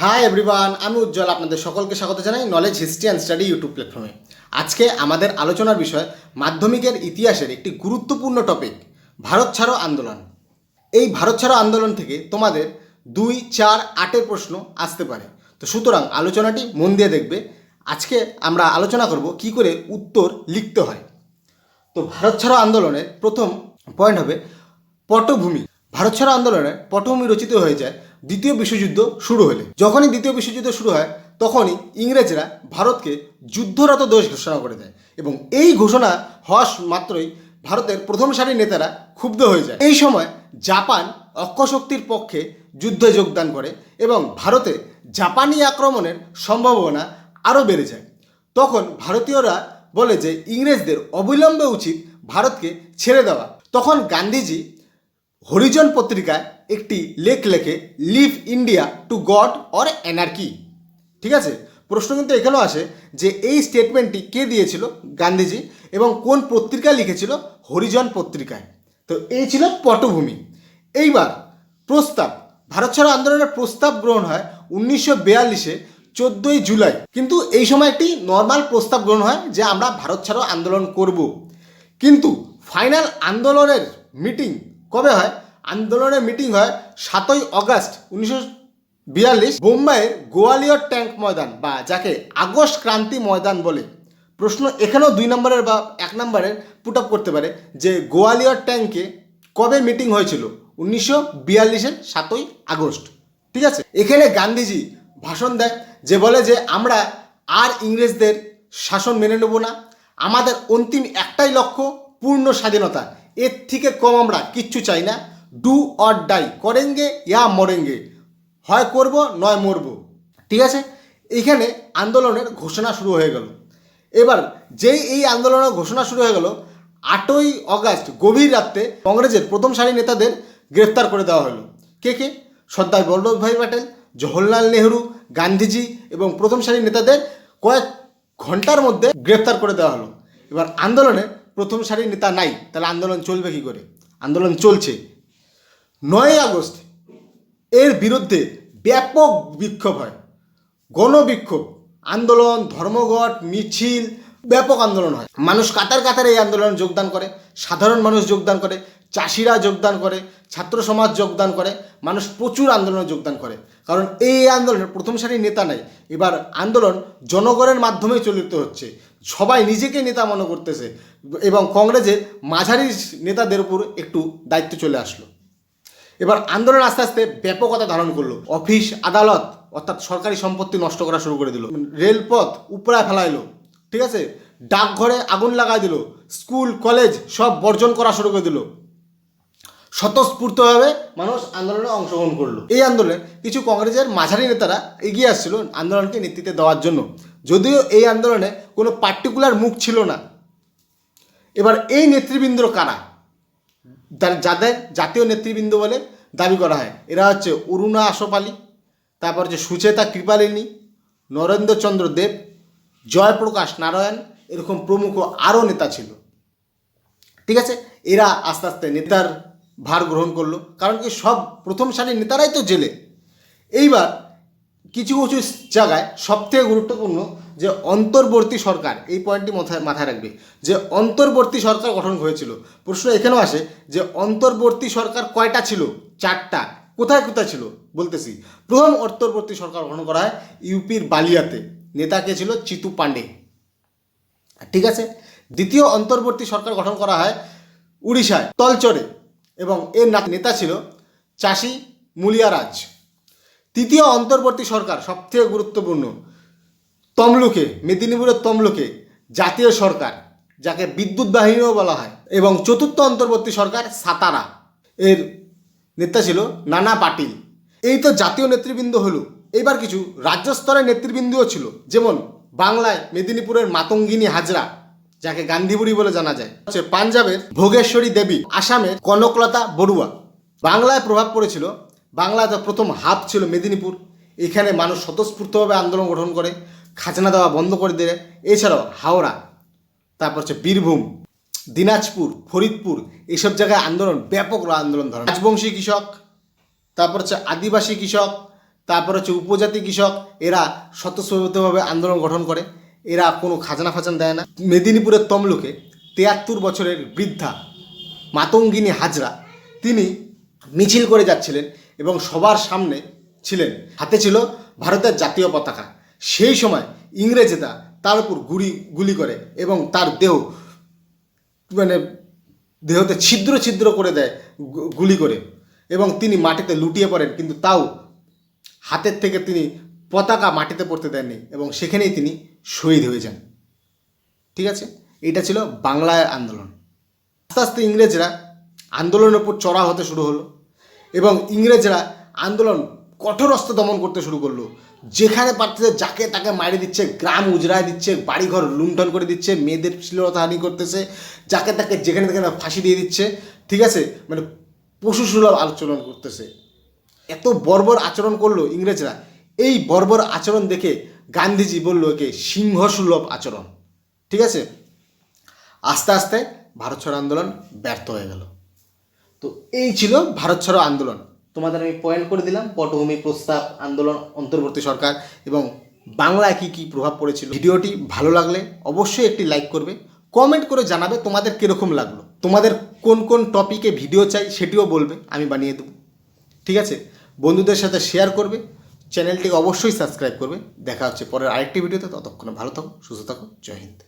Hi everyone আমি উজ্জ্বল, আপনাদের সকলকে স্বাগত জানাই knowledge history and study YouTube প্ল্যাটফর্মে আজকে আমাদের আলোচনার বিষয় মাধ্যমিকের ইতিহাসের একটি গুরুত্বপূর্ণ টপিক ভারত ছাড়ো আন্দোলন। এই ভারত ছাড়ো আন্দোলন থেকে তোমাদের দুই, চার, আটের প্রশ্ন আসতে পারে। তো সুতরাং আলোচনাটি মন দিয়ে দেখবে। আজকে আমরা আলোচনা করব কি করে উত্তর লিখতে হয়। তো ভারত ছাড়ো আন্দোলনের প্রথম পয়েন্ট হবে পটভূমি। ভারত ছাড়ো আন্দোলনের পটভূমি রচিত হয়ে যায় দ্বিতীয় বিশ্বযুদ্ধ শুরু হলে। যখনই দ্বিতীয় বিশ্বযুদ্ধ শুরু হয়, তখনই ইংরেজরা ভারতকে যুদ্ধরত দেশ ঘোষণা করে দেয় এবং এই ঘোষণা হওয়া মাত্রই ভারতের প্রথম সারির নেতারা ক্ষুব্ধ হয়ে যায়। এই সময় জাপান অক্ষশক্তির পক্ষে যুদ্ধে যোগদান করে এবং ভারতে জাপানি আক্রমণের সম্ভাবনা আরও বেড়ে যায়। তখন ভারতীয়রা বলে যে, ইংরেজদের অবিলম্বে উচিত ভারতকে ছেড়ে দেওয়া। তখন গান্ধীজি হরিজন পত্রিকায় একটি লেখ লেখে, leave India to god or anarchy ঠিক আছে? প্রশ্ন কিন্তু এখানেও আসে যে এই স্টেটমেন্টটি কে দিয়েছিল? গান্ধীজি। এবং কোন পত্রিকায় লিখেছিল? হরিজন পত্রিকায়। তো এই ছিল পটভূমি। এইবার প্রস্তাব। ভারত ছাড়ো আন্দোলনের প্রস্তাব গ্রহণ হয় উনিশশো বিয়াল্লিশে, চোদ্দোই জুলাই। কিন্তু এই সময় একটি নর্মাল প্রস্তাব গ্রহণ হয় যে আমরা ভারত ছাড়ো আন্দোলন করব। কিন্তু ফাইনাল আন্দোলনের মিটিং কবে হয়? আন্দোলনের মিটিং হয় সাতই অগাস্ট উনিশশো বিয়াল্লিশ বোম্বাইয়ের গোয়ালিয়র ট্যাঙ্ক ময়দান বা যাকে আগস্ট ক্রান্তি ময়দান বলে। প্রশ্ন এখানেও দুই নম্বরের বা এক নম্বরের পুট আপ করতে পারে যে গোয়ালিয়র ট্যাঙ্কে কবে মিটিং হয়েছিল? উনিশশো বিয়াল্লিশের সাতই আগস্ট। ঠিক আছে? এখানে গান্ধীজি ভাষণ দেয় যে বলে যে আমরা আর ইংরেজদের শাসন মেনে নেব না। আমাদের অন্তিম একটাই লক্ষ্য, পূর্ণ স্বাধীনতা। এর থেকে কম আমরা কিচ্ছু চাই না। ডু অর ডাই, করেঙ্গে ইয়া মরেঙ্গে, হয় করব নয় মরব। ঠিক আছে? এইখানে আন্দোলনের ঘোষণা শুরু হয়ে গেল। এবার যেই এই আন্দোলনের ঘোষণা শুরু হয়ে গেল, আটই অগাস্ট, গভীর রাত্রে কংগ্রেসের প্রথম সারি নেতাদের গ্রেফতার করে দেওয়া হলো। কে কে? সর্দার বল্লভভাই প্যাটেল জওহরলাল নেহরু, গান্ধীজি এবং প্রথম সারির নেতাদের কয়েক ঘণ্টার মধ্যে গ্রেফতার করে দেওয়া হলো। এবার আন্দোলনে প্রথম সারির নেতা নাই, তাহলে আন্দোলন চলবে কী করে? আন্দোলন চলছে। নয় আগস্ট, এর বিরুদ্ধে ব্যাপক বিক্ষোভ হয়। গণবিক্ষোভ, আন্দোলন, ধর্মঘট, মিছিল, ব্যাপক আন্দোলন হয়। মানুষ কাতার কাতারে এই আন্দোলনে যোগদান করে, সাধারণ মানুষ যোগদান করে, চাষিরা যোগদান করে, ছাত্র সমাজ যোগদান করে, মানুষ প্রচুর আন্দোলনে যোগদান করে। কারণ এই আন্দোলনের প্রথম সারির নেতা নাই, এবার আন্দোলন জনগণের মাধ্যমে চলিত হচ্ছে। সবাই নিজেকে নেতা মনে করতেছে। এবং কংগ্রেসের মাঝারি নেতাদের উপর একটু দায়িত্ব চলে আসলো। এবার আন্দোলন আস্তে আস্তে ব্যাপকতা ধারণ করল। অফিস আদালত, অর্থাৎ সরকারি সম্পত্তি নষ্ট করা শুরু করে দিল। রেলপথ উপড়ায় ফেলাইলো, ঠিক আছে? ডাকঘরে আগুন লাগাই দিল, স্কুল, কলেজ সব বর্জন করা শুরু করে দিল। স্বতঃস্ফূর্তভাবে মানুষ আন্দোলনে অংশগ্রহণ করল। এই আন্দোলনে কিছু কংগ্রেসের মাঝারি নেতারা এগিয়ে আসছিল আন্দোলনকে নেতৃত্বে দেওয়ার জন্য। যদিও এই আন্দোলনে কোনো পার্টিকুলার মুখ ছিল না। এবার এই নেতৃবৃন্দ কারা? যাদের জাতীয় নেতৃবৃন্দ বলে দাবি করা হয়। এরা হচ্ছে অরুণা আশোপালি তারপর হচ্ছে সুচেতা কৃপালিনী নরেন্দ্রচন্দ্র দেব, জয়প্রকাশ নারায়ণ, এরকম প্রমুখ আরও নেতা ছিল। ঠিক আছে? এরা আস্তে আস্তে নেতার ভার গ্রহণ করল। কারণ কি সব প্রথম সারির নেতারাই তো জেলে। এইবার কিছু কিছু জায়গায় সবথেকে গুরুত্বপূর্ণ যে অন্তর্বর্তী সরকার, এই পয়েন্টটি মাথায় মাথায় রাখবে, যে অন্তর্বর্তী সরকার গঠন হয়েছিল। প্রশ্ন এখানেও আসে যে অন্তর্বর্তী সরকার কয়টা ছিল? চারটা। কোথায় কোথায় ছিল? বলতেছি। প্রথম অন্তর্বর্তী সরকার গঠন করা হয় ইউপির বালিয়াতে। নেতা কে ছিল? চিতু পান্ডে ঠিক আছে? দ্বিতীয় অন্তর্বর্তী সরকার গঠন করা হয় উড়িষ্যায়, তলচরে। এবং এর নেতা ছিল চাষি মুলিয়ারাজ। তৃতীয় অন্তর্বর্তী সরকার, সবথেকে গুরুত্বপূর্ণ, তমলুকে, মেদিনীপুরের তমলুকে জাতীয় সরকার, যাকে বিদ্যুৎ বাহিনীও বলা হয়, এবং চতুর্থ অন্তর্বর্তী সরকার সাতারা। এর নেতা ছিল নানা পাটিল। এই তো জাতীয় নেতৃবৃন্দ হলো। এবার কিছু রাজ্য স্তরের নেতৃবৃন্দও ছিল, যেমন বাংলায় মেদিনীপুরের মাতঙ্গিনী হাজরা, যাকে গান্ধীবুড়ি বলে জানা যায়। হচ্ছে পাঞ্জাবের ভোগেশ্বরী দেবী, আসামের কনকলতা বড়ুয়া। বাংলায় প্রভাব পড়েছিল বাংলাতে প্রথম হাব ছিল মেদিনীপুর। এখানে মানুষ স্বতঃস্ফূর্তভাবে আন্দোলন গঠন করে, খাজনা দেওয়া বন্ধ করে দেয়। এছাড়াও হাওড়া, তারপর হচ্ছে বীরভূম, দিনাজপুর, ফরিদপুর এইসব জায়গায় আন্দোলন, ব্যাপক আন্দোলন ধরে। রাজবংশী কৃষক, তারপর হচ্ছে আদিবাসী কৃষক, তারপর হচ্ছে উপজাতি কৃষক, এরা স্বতঃস্ফূর্তভাবে আন্দোলন গঠন করে। এরা কোনো খাজানা ফাজানা দেয় না। মেদিনীপুরের তমলুকে তিয়াত্তর বছরের বৃদ্ধা মাতঙ্গিনী হাজরা, তিনি মিছিল করে যাচ্ছিলেন। এবং সবার সামনে ছিলেন। হাতে ছিল ভারতের জাতীয় পতাকা। সেই সময় ইংরেজেরা তার উপর গুলি গুলি করে এবং তার দেহ মানে দেহতে ছিদ্র ছিদ্র করে দেয় গুলি করে এবং তিনি মাটিতে লুটিয়ে পড়েন। কিন্তু তাও হাতের থেকে তিনি পতাকা মাটিতে পড়তে দেননি এবং সেখানেই তিনি শহীদ হয়ে যান। ঠিক আছে? এটা ছিল বাংলায় আন্দোলন। আস্তে আস্তে ইংরেজরা আন্দোলনের উপর চড়া হতে শুরু হলো। এবং ইংরেজরা আন্দোলন কঠোর অস্ত্র দমন করতে শুরু করল। যেখানে পারতেছে যাকে তাকে মারি দিচ্ছে, গ্রাম উজড়ায় দিচ্ছে, বাড়িঘর লুণ্ঠন করে দিচ্ছে, মেয়েদের শ্লীলতাহানি করতেছে, যাকে তাকে যেখানে সেখানে ফাঁসি দিয়ে দিচ্ছে, ঠিক আছে? মানে পশু সুলভ আচরণ করতেছে। এত বর্বর আচরণ করল ইংরেজরা। এই বর্বর আচরণ দেখে গান্ধীজি বলল একে সিংহসুলভ আচরণ। ঠিক আছে? আস্তে আস্তে ভারত ছাড়ো আন্দোলন ব্যর্থ হয়ে গেল। তো এই ছিল ভারত ছাড়ো আন্দোলন। তোমাদের আমি পয়েন্ট করে দিলাম, পটভূমি প্রস্তাব, আন্দোলন, অন্তর্বর্তী সরকার এবং বাংলায় কী কী প্রভাব পড়েছিল। ভিডিওটি ভালো লাগলে অবশ্যই একটি লাইক করবে কমেন্ট করে জানাবে তোমাদের কীরকম লাগল। তোমাদের কোন কোন টপিকে ভিডিও চাই সেটিও বলবে, আমি বানিয়ে দেবো। ঠিক আছে? বন্ধুদের সাথে শেয়ার করবে চ্যানেলটিকে অবশ্যই সাবস্ক্রাইব করবে। দেখা হচ্ছে পরের আরেকটি ভিডিওতে ততক্ষণে ভালো থাকো, সুস্থ থাকো, জয় হিন্দ।